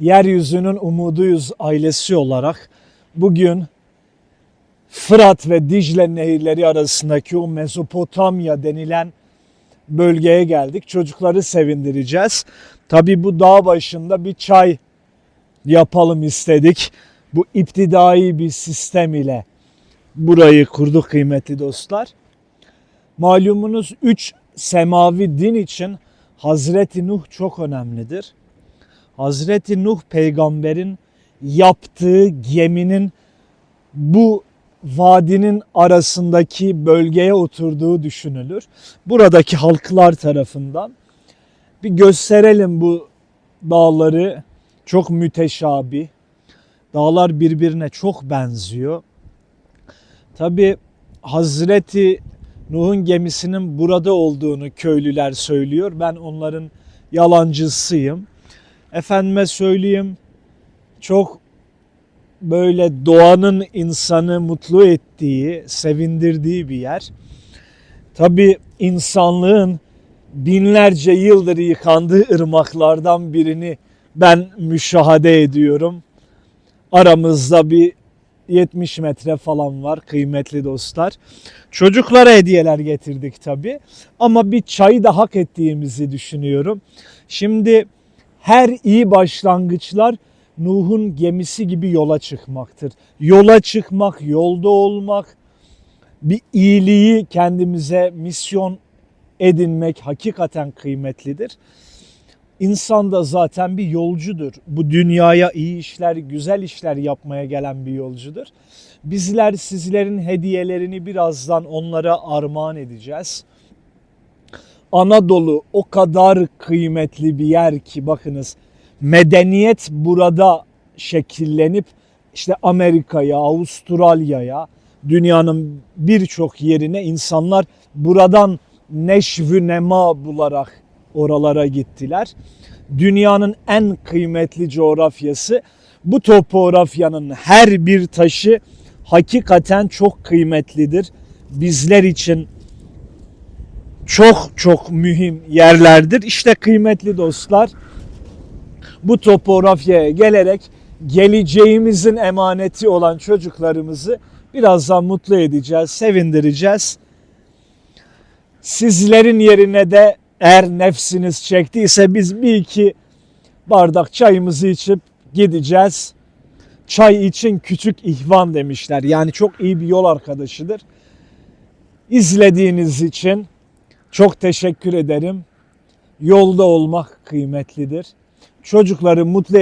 Yeryüzünün umuduyuz ailesi olarak bugün Fırat ve Dicle nehirleri arasındaki o Mezopotamya denilen bölgeye geldik. Çocukları sevindireceğiz. Tabi bu dağ başında bir çay yapalım istedik. Bu iptidai bir sistem ile burayı kurduk kıymetli dostlar. Malumunuz üç semavi din için Hazreti Nuh çok önemlidir. Hazreti Nuh peygamberin yaptığı geminin bu vadinin arasındaki bölgeye oturduğu düşünülür. Buradaki halklar tarafından bir gösterelim bu dağları çok müteşabi. Dağlar birbirine çok benziyor. Tabi Hazreti Nuh'un gemisinin burada olduğunu köylüler söylüyor. Ben onların yalancısıyım. Efendime söyleyeyim çok böyle doğanın insanı mutlu ettiği, sevindirdiği bir yer. Tabi insanlığın binlerce yıldır yıkandığı ırmaklardan birini ben müşahede ediyorum. Aramızda bir 70 metre falan var kıymetli dostlar. Çocuklara hediyeler getirdik tabi ama bir çayı da hak ettiğimizi düşünüyorum. Şimdi her iyi başlangıçlar Nuh'un gemisi gibi yola çıkmaktır. Yola çıkmak, yolda olmak, bir iyiliği kendimize misyon edinmek hakikaten kıymetlidir. İnsan da zaten bir yolcudur. Bu dünyaya iyi işler, güzel işler yapmaya gelen bir yolcudur. Bizler sizlerin hediyelerini birazdan onlara armağan edeceğiz. Anadolu o kadar kıymetli bir yer ki bakınız medeniyet burada şekillenip işte Amerika'ya, Avustralya'ya, dünyanın birçok yerine insanlar buradan neşvü nema bularak oralara gittiler. Dünyanın en kıymetli coğrafyası bu topografyanın her bir taşı hakikaten çok kıymetlidir. Bizler için çok çok mühim yerlerdir. İşte kıymetli dostlar bu topografyaya gelerek geleceğimizin emaneti olan çocuklarımızı birazdan mutlu edeceğiz, sevindireceğiz. Sizlerin yerine de eğer nefsiniz çektiyse biz bir iki bardak çayımızı içip gideceğiz. Çay için küçük ihvan demişler. Yani çok iyi bir yol arkadaşıdır. İzlediğiniz için çok teşekkür ederim. Yolda olmak kıymetlidir. Çocukları mutlu